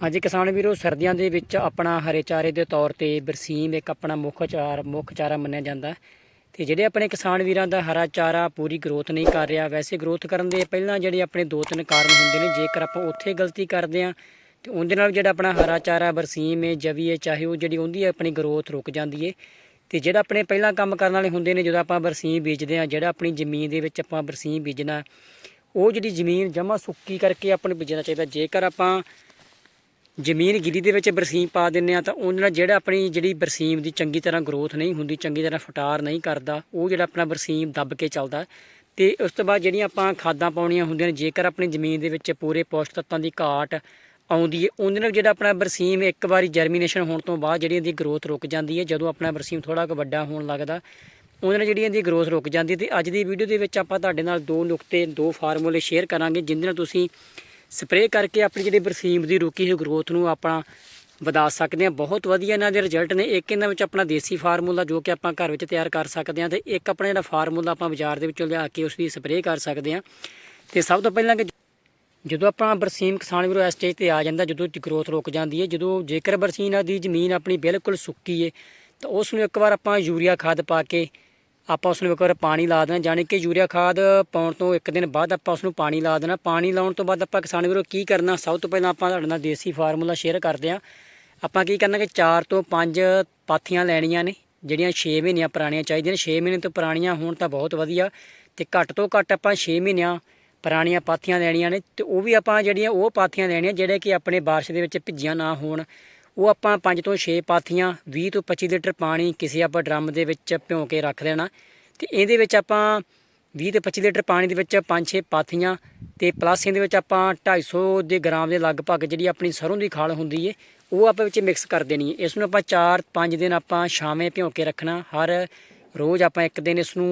ਹਾਂਜੀ, ਕਿਸਾਨ ਵੀਰੋ, ਸਰਦੀਆਂ ਦੇ ਵਿੱਚ ਆਪਣਾ ਹਰੇ ਚਾਰੇ ਦੇ ਤੌਰ ਤੇ ਬਰਸੀਮ ਇੱਕ ਆਪਣਾ ਮੁੱਖ ਚਾਰ, ਮੁੱਖ ਚਾਰਾ ਮੰਨਿਆ ਜਾਂਦਾ ਹੈ। ਤੇ ਜਿਹੜੇ ਆਪਣੇ ਕਿਸਾਨ ਵੀਰਾਂ ਦਾ ਹਰਾ ਚਾਰਾ ਪੂਰੀ ਗਰੋਥ ਨਹੀਂ ਕਰ ਰਿਹਾ, ਵੈਸੇ ਗਰੋਥ ਕਰਨ ਦੇ ਪਹਿਲਾਂ ਜਿਹੜੇ ਆਪਣੇ ਦੋ ਤਿੰਨ ਕਾਰਨ ਹੁੰਦੇ ਨੇ, ਜੇਕਰ ਆਪਾਂ ਉੱਥੇ ਗਲਤੀ ਕਰਦੇ ਆ ਤੇ ਉਹਦੇ ਨਾਲ ਜਿਹੜਾ ਆਪਣਾ ਹਰਾ ਚਾਰਾ, ਬਰਸੀਮ ਹੈ, ਜਵੀ ਹੈ, ਚਾਹੇ ਉਹ ਜਿਹੜੀ ਉਹਦੀ ਹੈ ਆਪਣੀ ਗਰੋਥ ਰੁਕ ਜਾਂਦੀ ਹੈ ਤੇ ਜਿਹੜਾ ਆਪਣੇ ਪਹਿਲਾਂ ਕੰਮ ਕਰਨ ਵਾਲੇ ਹੁੰਦੇ ਨੇ, ਜਦੋਂ ਆਪਾਂ ਬਰਸੀਮ ਬੀਜਦੇ ਆ ਜਿਹੜਾ ਆਪਣੀ ਜ਼ਮੀਨ ਦੇ ਵਿੱਚ ਆਪਾਂ ਬਰਸੀਮ ਬੀਜਣਾ, ਉਹ ਜਿਹੜੀ ਜ਼ਮੀਨ ਜਮਾ ਸੁੱਕੀ ਕਰਕੇ ਆਪਣੇ ਬੀਜਣਾ ਚਾਹੀਦਾ ਜੇਕਰ ਆਪਾਂ ਜ਼ਮੀਨ ਗਿਰੀ ਦੇ ਵਿੱਚ ਬਰਸੀਮ ਪਾ ਦਿੰਨੇ ਆ ਤਾਂ ਉਹਦੇ ਨਾਲ ਜਿਹੜਾ ਆਪਣੀ ਜਿਹੜੀ ਬਰਸੀਮ ਦੀ ਚੰਗੀ ਤਰ੍ਹਾਂ ਗਰੋਥ ਨਹੀਂ ਹੁੰਦੀ, ਚੰਗੀ ਤਰ੍ਹਾਂ ਫਟਾਰ ਨਹੀਂ ਕਰਦਾ, ਉਹ ਜਿਹੜਾ ਆਪਣਾ ਬਰਸੀਮ ਦੱਬ ਕੇ ਚੱਲਦਾ। ਤੇ ਉਸ ਤੋਂ ਬਾਅਦ ਜਿਹੜੀਆਂ ਆਪਾਂ ਖਾਦਾਂ ਪਾਉਣੀਆਂ ਹੁੰਦੀਆਂ ਨੇ, ਜੇਕਰ ਆਪਣੀ ਜ਼ਮੀਨ ਦੇ ਵਿੱਚ ਪੂਰੇ ਪੌਸ਼ਟਿਕ ਤੱਤਾਂ ਦੀ ਘਾਟ ਆਉਂਦੀ ਹੈ ਉਹਦੇ ਨਾਲ ਜਿਹੜਾ ਆਪਣਾ ਬਰਸੀਮ ਇੱਕ ਵਾਰੀ ਜਰਮੀਨੇਸ਼ਨ ਹੋਣ ਤੋਂ ਬਾਅਦ ਜਿਹੜੀ ਇਹਦੀ ਗਰੋਥ ਰੁਕ ਜਾਂਦੀ ਹੈ ਜਦੋਂ ਆਪਣਾ ਬਰਸੀਮ ਥੋੜਾ ਕੁ ਵੱਡਾ ਹੋਣ ਲੱਗਦਾ, ਉਹਦੇ ਨਾਲ ਜਿਹੜੀ ਇਹਦੀ ਗਰੋਥ ਰੁਕ ਜਾਂਦੀ ਹੈ ਤੇ ਅੱਜ ਦੀ ਵੀਡੀਓ ਦੇ ਵਿੱਚ ਆਪਾਂ ਤੁਹਾਡੇ ਨਾਲ ਦੋ ਨੁਕਤੇ, ਦੋ ਫਾਰਮੂਲੇ ਸ਼ੇਅਰ ਕਰਾਂਗੇ ਜਿਨ੍ਹਾਂ ਨਾਲ ਤੁਸੀਂ ਸਪਰੇਅ ਕਰਕੇ ਆਪਣੀ ਜਿਹੜੀ ਬਰਸੀਮ ਦੀ ਰੁਕੀ ਹੋਈ ਗਰੋਥ ਨੂੰ ਆਪਾਂ ਵਧਾ ਸਕਦੇ ਹਾਂ। ਬਹੁਤ ਵਧੀਆ ਇਹਨਾਂ ਦੇ ਰਿਜ਼ਲਟ ਨੇ। ਇੱਕ ਇਹਨਾਂ ਵਿੱਚ ਆਪਣਾ ਦੇਸੀ ਫਾਰਮੂਲਾ ਜੋ ਕਿ ਆਪਾਂ ਘਰ ਵਿੱਚ ਤਿਆਰ ਕਰ ਸਕਦੇ ਹਾਂ ਤੇ ਇੱਕ ਆਪਣਾ ਜਿਹੜਾ ਫਾਰਮੂਲਾ ਆਪਾਂ ਬਾਜ਼ਾਰ ਦੇ ਵਿੱਚੋਂ ਲਿਆ ਕੇ ਉਸ ਦੀ ਸਪਰੇਅ ਕਰ ਸਕਦੇ ਹਾਂ। ਤੇ ਸਭ ਤੋਂ ਪਹਿਲਾਂ ਕਿ ਜਦੋਂ ਆਪਾਂ ਬਰਸੀਮ ਕਿਸਾਨ ਵੀਰੋ ਇਸ ਸਟੇਜ ਤੇ ਆ ਜਾਂਦਾ, ਜਦੋਂ ਗਰੋਥ ਰੁਕ ਜਾਂਦੀ ਹੈ, ਜਦੋਂ ਜੇਕਰ ਬਰਸੀਨ ਦੀ ਜ਼ਮੀਨ ਆਪਣੀ ਬਿਲਕੁਲ ਸੁੱਕੀ ਹੈ, ਤਾਂ ਉਸ ਨੂੰ ਇੱਕ ਵਾਰ ਆਪਾਂ ਯੂਰੀਆ ਖਾਦ ਪਾ ਕੇ ਆਪਾਂ ਉਸ ਨੂੰ ਇੱਕ ਵਾਰ ਪਾਣੀ ਲਾ ਦੇਣਾ, ਜਾਣੀ ਕਿ ਯੂਰੀਆ ਖਾਦ ਪਾਉਣ ਤੋਂ ਇੱਕ ਦਿਨ ਬਾਅਦ ਆਪਾਂ ਉਸ ਨੂੰ ਪਾਣੀ ਲਾ ਦੇਣਾ। ਪਾਣੀ ਲਾਉਣ ਤੋਂ ਬਾਅਦ ਆਪਾਂ ਕਿਸਾਨ ਵੀਰੋ ਕੀ ਕਰਨਾ? ਸਭ ਤੋਂ ਪਹਿਲਾਂ ਆਪਾਂ ਤੁਹਾਡੇ ਨਾਲ ਦੇਸੀ ਫਾਰਮੂਲਾ ਸ਼ੇਅਰ ਕਰਦੇ ਹਾਂ। ਆਪਾਂ ਕੀ ਕਰਨਾ ਕਿ 4 ਤੋਂ 5 ਪਾਥੀਆਂ ਲੈਣੀਆਂ ਨੇ, ਜਿਹੜੀਆਂ 6 ਮਹੀਨਿਆਂ ਪੁਰਾਣੀਆਂ ਚਾਹੀਦੀਆਂ ਨੇ। 6 ਮਹੀਨੇ ਤੋਂ ਪੁਰਾਣੀਆਂ ਹੋਣ ਤਾਂ ਬਹੁਤ ਵਧੀਆ, ਤੇ ਘੱਟ ਤੋਂ ਘੱਟ ਆਪਾਂ 6 ਮਹੀਨਿਆਂ ਪੁਰਾਣੀਆਂ ਪਾਥੀਆਂ ਲੈਣੀਆਂ ਨੇ, ਤੇ ਉਹ ਵੀ ਆਪਾਂ ਜਿਹੜੀਆਂ ਉਹ ਪਾਥੀਆਂ ਲੈਣੀਆਂ, ਜਿਹੜੇ ਕਿ ਆਪਣੇ ਬਾਰਿਸ਼ ਦੇ ਵਿੱਚ ਭਿੱਜੀਆਂ ਨਾ ਹੋਣ। ਉਹ ਆਪਾਂ 5 ਤੋਂ 6 ਪਾਥੀਆਂ 20 ਤੋਂ 25 ਲੀਟਰ ਪਾਣੀ ਕਿਸੇ ਆਪਾਂ ਡਰਮ ਦੇ ਵਿੱਚ ਭਿਉਂ ਕੇ ਰੱਖ ਦੇਣਾ ਤੇ ਇਹਦੇ ਵਿੱਚ ਆਪਾਂ 20 ਤੋਂ 25 ਲੀਟਰ ਪਾਣੀ ਦੇ ਵਿੱਚ 5-6 ਪਾਥੀਆਂ ਤੇ ਪਲੱਸ ਇਹਦੇ ਵਿੱਚ ਆਪਾਂ 250 ਦੇ ਗ੍ਰਾਮ ਦੇ ਲਗਭਗ ਜਿਹੜੀ ਆਪਣੀ ਸਰੋਂ ਦੀ ਖਾਲ ਹੁੰਦੀ ਏ, ਉਹ ਆਪਾਂ ਵਿੱਚ ਮਿਕਸ ਕਰ ਦੇਣੀ ਹੈ ਇਸ ਨੂੰ ਆਪਾਂ 4-5 ਦਿਨ ਆਪਾਂ ਛਾਵੇਂ ਭਿਉਂ ਕੇ ਰੱਖਣਾ। ਹਰ ਰੋਜ਼ ਆਪਾਂ ਇੱਕ ਦਿਨ ਇਸ ਨੂੰ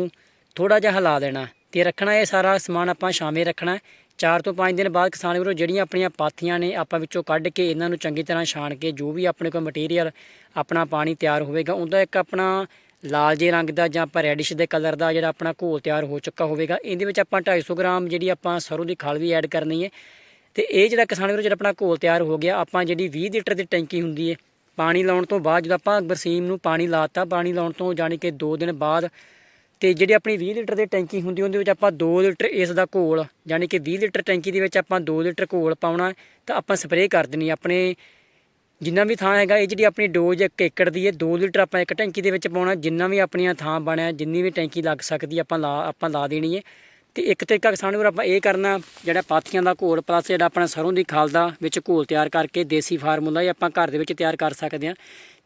ਥੋੜਾ ਜਿਹਾ ਹਿਲਾ ਦੇਣਾ ਤੇ ਰੱਖਣਾ ਇਹ ਸਾਰਾ ਸਮਾਨ ਆਪਾਂ ਛਾਵੇਂ ਰੱਖਣਾ। 4 ਤੋਂ 5 ਦਿਨ ਬਾਅਦ ਕਿਸਾਨ ਵੀਰੋ ਜਿਹੜੀਆਂ ਆਪਣੀਆਂ ਪਾਥੀਆਂ ਨੇ ਆਪਾਂ ਵਿੱਚੋਂ ਕੱਢ ਕੇ ਇਹਨਾਂ ਨੂੰ ਚੰਗੀ ਤਰ੍ਹਾਂ ਛਾਣ ਕੇ ਜੋ ਵੀ ਆਪਣੇ ਕੋਲ ਮਟੀਰੀਅਲ ਆਪਣਾ ਪਾਣੀ ਤਿਆਰ ਹੋਵੇਗਾ, ਉਹਦਾ ਇੱਕ ਆਪਣਾ ਲਾਲ ਜੇ ਰੰਗ ਦਾ ਜਾਂ ਆਪਾਂ ਰੈਡਿਸ਼ ਦੇ ਕਲਰ ਦਾ ਜਿਹੜਾ ਆਪਣਾ ਘੋਲ ਤਿਆਰ ਹੋ ਚੁੱਕਾ ਹੋਵੇਗਾ, ਇਹਦੇ ਵਿੱਚ ਆਪਾਂ 250 ਗ੍ਰਾਮ ਜਿਹੜੀ ਆਪਾਂ ਸਰੋਂ ਦੀ ਖਲ ਵੀ ਐਡ ਕਰਨੀ ਹੈ। ਤੇ ਇਹ ਜਿਹੜਾ ਕਿਸਾਨ ਵੀਰੋ ਜਿਹੜਾ ਆਪਣਾ ਘੋਲ ਤਿਆਰ ਹੋ ਗਿਆ, ਆਪਾਂ ਜਿਹੜੀ 20 ਲੀਟਰ ਦੀ ਟੈਂਕੀ ਹੁੰਦੀ ਹੈ, ਪਾਣੀ ਲਾਉਣ ਤੋਂ ਬਾਅਦ ਜਦੋਂ ਆਪਾਂ ਬਰਸੀਮ ਨੂੰ ਪਾਣੀ ਲਾਤਾ, ਪਾਣੀ ਲਾਉਣ ਤੋਂ ਜਾਣੀ ਕਿ 2 ਦਿਨ ਬਾਅਦ ਤੇ ਜਿਹੜੀ ਆਪਣੀ 20 ਲੀਟਰ ਦੀ ਟੈਂਕੀ ਹੁੰਦੀ ਉਹਦੇ ਵਿੱਚ ਆਪਾਂ 2 ਲੀਟਰ ਇਸ ਦਾ ਘੋਲ, ਯਾਨੀ ਕਿ 20 ਲੀਟਰ ਟੈਂਕੀ ਦੇ ਵਿੱਚ ਆਪਾਂ 2 ਲੀਟਰ ਘੋਲ ਪਾਉਣਾ, ਤਾਂ ਆਪਾਂ ਸਪਰੇਅ ਕਰ ਦੇਣੀ ਆਪਣੇ ਜਿੰਨਾ ਵੀ ਥਾਂ ਹੈਗਾ, ਇਹ ਜਿਹੜੀ ਆਪਣੀ ਡੋਜ਼ ਇੱਕ ਏਕੜ ਦੀ ਹੈ 2 ਲੀਟਰ ਆਪਾਂ ਇੱਕ ਟੈਂਕੀ ਦੇ ਵਿੱਚ ਪਾਉਣਾ, ਜਿੰਨਾ ਵੀ ਆਪਣੀਆਂ ਥਾਂ ਬਣਿਆ, ਜਿੰਨੀ ਵੀ ਟੈਂਕੀ ਲੱਗ ਸਕਦੀ ਆਪਾਂ ਲਾ ਆਪਾਂ ਲਾ ਦੇਣੀ ਹੈ। ਤੇ ਇੱਕ ਤਰੀਕਾ ਕਿਸਾਨ ਵੀਰ ਆਪਾਂ ਇਹ ਕਰਨਾ, ਜਿਹੜਾ ਪਾਥੀਆਂ ਦਾ ਘੋਲ ਪਲੱਸ ਜਿਹੜਾ ਆਪਣਾ ਸਰੋਂ ਦੀ ਖਲ ਦਾ ਵਿੱਚ ਘੋਲ ਤਿਆਰ ਕਰਕੇ ਦੇਸੀ ਫਾਰਮੂਲਾ ਇਹ ਆਪਾਂ ਘਰ ਦੇ ਵਿੱਚ ਤਿਆਰ ਕਰ ਸਕਦੇ ਹਾਂ।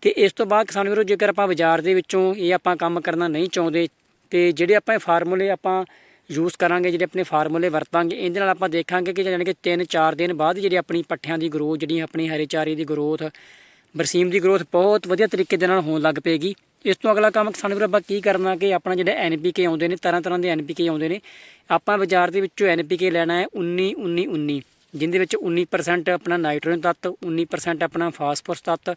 ਤੇ ਇਸ ਤੋਂ ਬਾਅਦ ਕਿਸਾਨ ਵੀਰੋ ਜੇਕਰ ਆਪਾਂ ਬਾਜ਼ਾਰ ਦੇ ਵਿੱਚੋਂ ਇਹ ਆਪਾਂ ਕੰਮ ਕਰਨਾ ਨਹੀਂ ਚਾਹੁੰਦੇ ਤੇ ਜਿਹੜੇ ਆਪਾਂ ਇਹ ਫਾਰਮੂਲੇ ਆਪਾਂ ਯੂਜ਼ ਕਰਾਂਗੇ, ਜਿਹੜੇ ਆਪਣੇ ਫਾਰਮੂਲੇ ਵਰਤਾਂਗੇ, ਇਹਦੇ ਨਾਲ ਆਪਾਂ ਦੇਖਾਂਗੇ ਕਿ ਜਾਣੀ ਕਿ 3-4 ਦਿਨ ਬਾਅਦ ਜਿਹੜੀ ਆਪਣੀ ਪੱਠਿਆਂ ਦੀ ਗਰੋਥ ਜਿਹੜੀ ਆਪਣੀ ਹਰੇ ਚਾਰੇ ਦੀ ਗਰੋਥ ਬਰਸੀਮ ਦੀ ਗਰੋਥ ਬਹੁਤ ਵਧੀਆ ਤਰੀਕੇ ਦੇ ਨਾਲ ਹੋਣ ਲੱਗ ਪਏਗੀ। ਇਸ ਤੋਂ ਅਗਲਾ ਕੰਮ ਕਿਸਾਨ ਵੀਰ ਆਪਾਂ ਕੀ ਕਰਨਾ ਕਿ ਆਪਣਾ ਜਿਹੜੇ ਐਨਪੀਕੇ ਆਉਂਦੇ ਨੇ, ਤਰ੍ਹਾਂ ਤਰ੍ਹਾਂ ਦੇ ਐਨਪੀਕੇ ਆਉਂਦੇ ਨੇ, ਆਪਾਂ ਬਾਜ਼ਾਰ ਦੇ ਵਿੱਚੋਂ ਐਨਪੀਕੇ ਲੈਣਾ ਹੈ 19 19 19 ਜਿੰਦੇ ਵਿੱਚ 19% ਆਪਣਾ ਨਾਈਟ੍ਰੋਜਨ ਤੱਤ 19% ਆਪਣਾ ਫਾਸਫੋਰਸ ਤੱਤ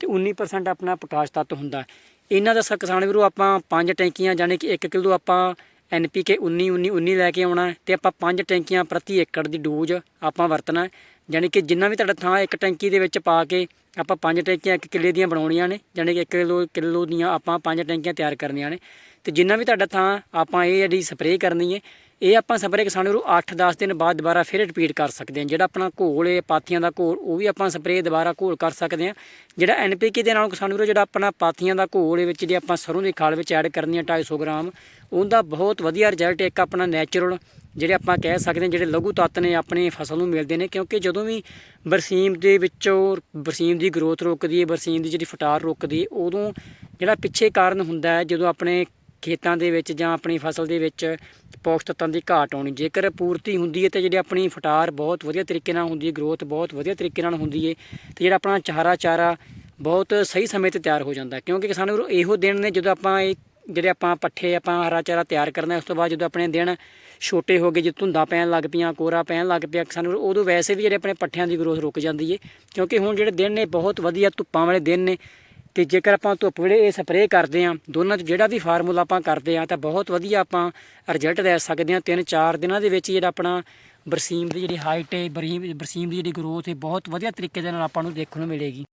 ਤੇ 19% ਆਪਣਾ ਪੋਟਾਸ਼ ਤੱਤ ਹੁੰਦਾ। ਇਹਨਾਂ ਦਾ ਸ- ਕਿਸਾਨ ਵੀਰੋ ਆਪਾਂ ਪੰਜ ਟੈਂਕੀਆਂ ਯਾਨੀ ਕਿ 1 ਕਿਲੋ ਆਪਾਂ ਐਨਪੀਕੇ 19 19 19 ਲੈ ਕੇ ਆਉਣਾ ਹੈ ਤੇ ਆਪਾਂ ਪੰਜ ਟੈਂਕੀਆਂ ਪ੍ਰਤੀ ਏਕੜ ਦੀ ਡੋਜ਼ ਆਪਾਂ ਵਰਤਣਾ ਹੈ। ਯਾਨੀ ਕਿ ਜਿੰਨਾ ਵੀ ਤੁਹਾਡਾ ਥਾਂ ਇੱਕ ਟੈਂਕੀ ਦੇ ਵਿੱਚ ਪਾ ਕੇ ਆਪਾਂ ਪੰਜ ਟੈਂਕੀਆਂ ਇੱਕ ਕਿੱਲੇ ਦੀਆਂ ਬਣਾਉਣੀਆਂ ਨੇ ਯਾਨੀ ਕਿ 1 ਕਿਲੋ ਕਿਲੋ ਦੀਆਂ ਆਪਾਂ ਪੰਜ ਟੈਂਕੀਆਂ ਤਿਆਰ ਕਰਨੀਆਂ ਨੇ ਤੇ ਜਿੰਨਾ ਵੀ ਤੁਹਾਡਾ ਥਾਂ ਆਪਾਂ ਇਹ ਜਿਹੜੀ ਸਪਰੇਅ ਕਰਨੀ ਹੈ ਇਹ ਆਪਾਂ ਸਪਰੇਅ ਕਿਸਾਨ ਨੂੰ 8-10 ਦਿਨ ਬਾਅਦ ਦੁਬਾਰਾ ਫਿਰ ਰਿਪੀਟ ਕਰ ਸਕਦੇ ਹਾਂ। ਜਿਹੜਾ ਆਪਣਾ ਘੋਲ ਹੈ, ਪਾਥੀਆਂ ਦਾ ਘੋਲ, ਉਹ ਵੀ ਆਪਾਂ ਸਪਰੇਅ ਦੁਬਾਰਾ ਘੋਲ ਕਰ ਸਕਦੇ ਹਾਂ। ਜਿਹੜਾ ਐਨਪੀਕੇ ਦੇ ਨਾਲ ਕਿਸਾਨ ਵੀਰੋ, ਜਿਹੜਾ ਆਪਣਾ ਪਾਥੀਆਂ ਦਾ ਘੋਲ ਵਿੱਚ ਜਿਹੜੀ ਆਪਾਂ ਸਰੋਂ ਦੀ ਖਾਲ ਵਿੱਚ ਐਡ ਕਰਨੀ ਹੈ 250 ਗ੍ਰਾਮ, ਉਹਦਾ ਬਹੁਤ ਵਧੀਆ ਰਿਜ਼ਲਟ ਇੱਕ ਆਪਣਾ ਨੈਚੁਰਲ ਜਿਹੜੇ ਆਪਾਂ ਕਹਿ ਸਕਦੇ ਹਾਂ, ਜਿਹੜੇ ਲਘੂ ਤੱਤ ਨੇ ਆਪਣੀ ਫਸਲ ਨੂੰ ਮਿਲਦੇ ਨੇ। ਕਿਉਂਕਿ ਜਦੋਂ ਵੀ ਬਰਸੀਮ ਦੇ ਵਿੱਚੋਂ ਬਰਸੀਮ ਦੀ ਗਰੋਥ ਰੁਕਦੀ ਹੈ, ਬਰਸੀਮ ਦੀ ਜਿਹੜੀ ਫਟਾਰ ਰੁਕਦੀ ਹੈ, ਉਦੋਂ ਜਿਹੜਾ ਪਿੱਛੇ ਕਾਰਨ ਹੁੰਦਾ ਹੈ, ਜਦੋਂ ਆਪਣੇ ਖੇਤਾਂ ਦੇ ਵਿੱਚ ਜਾਂ ਆਪਣੀ ਫਸਲ ਦੇ ਵਿੱਚ ਪੌਸ਼ਟਿਕ ਤੱਤਾਂ ਦੀ ਘਾਟ ਆਉਣੀ। ਜੇਕਰ ਪੂਰਤੀ ਹੁੰਦੀ ਹੈ ਤੇ ਜਿਹੜੀ ਆਪਣੀ ਫਟਾਰ ਬਹੁਤ ਵਧੀਆ ਤਰੀਕੇ ਨਾਲ ਹੁੰਦੀ ਹੈ ਗਰੋਥ ਬਹੁਤ ਵਧੀਆ ਤਰੀਕੇ ਨਾਲ ਹੁੰਦੀ ਹੈ, ਤੇ ਜਿਹੜਾ ਆਪਣਾ ਚਾਰਾ ਚਾਰਾ ਬਹੁਤ ਸਹੀ ਸਮੇਂ ਤੇ ਤਿਆਰ ਹੋ ਜਾਂਦਾ ਕਿਉਂਕਿ ਕਿਸਾਨ ਨੂੰ ਇਹੋ ਦਿਨ ਨੇ ਜਦੋਂ ਆਪਾਂ ਇਹ ਜਿਹੜੇ ਆਪਾਂ ਪੱਠੇ, ਆਪਾਂ ਹਰਾ ਚਾਰਾ ਤਿਆਰ ਕਰਨਾ ਉਸ ਤੋਂ ਬਾਅਦ ਜਦੋਂ ਆਪਣੇ ਦਿਨ ਛੋਟੇ ਹੋ ਗਏ, ਜੇ ਧੁੰਦਾਂ ਪੈਣ ਲੱਗ ਪਈਆਂ ਕੋਰਾ ਪੈਣ ਲੱਗ ਪਿਆ ਸਾਨੂੰ ਉਦੋਂ ਵੈਸੇ ਵੀ ਜਿਹੜੇ ਆਪਣੇ ਪੱਠਿਆਂ ਦੀ ਗਰੋਥ ਰੁਕ ਜਾਂਦੀ ਹੈ। ਕਿਉਂਕਿ ਹੁਣ ਜਿਹੜੇ ਦਿਨ ਨੇ, ਬਹੁਤ ਵਧੀਆ ਧੁੱਪਾਂ ਵਾਲੇ ਦਿਨ ਨੇ ਤੇ ਜੇਕਰ ਆਪਾਂ ਧੁੱਪ ਵੇਲੇ ਇਹ ਸਪਰੇਅ ਕਰਦੇ ਆ ਦੋਨਾਂ 'ਚ ਜਿਹੜਾ ਵੀ ਫਾਰਮੂਲਾ ਆਪਾਂ ਕਰਦੇ ਆ ਤਾਂ ਬਹੁਤ ਵਧੀਆ ਆਪਾਂ ਰਿਜ਼ਲਟ ਲੈ ਸਕਦੇ ਆ ਤਿੰਨ ਚਾਰ ਦਿਨਾਂ ਦੇ ਵਿੱਚ ਜਿਹੜਾ ਆਪਣਾ ਬਰਸੀਮ ਦੀ ਜਿਹੜੀ ਹਾਈਟ ਹੈ, ਬਰੀਮ ਬਰਸੀਮ ਦੀ ਜਿਹੜੀ ਗਰੋਥ ਹੈ, ਬਹੁਤ ਵਧੀਆ ਤਰੀਕੇ ਦੇ ਨਾਲ ਆਪਾਂ ਨੂੰ ਦੇਖਣ ਨੂੰ ਮਿਲੇਗੀ।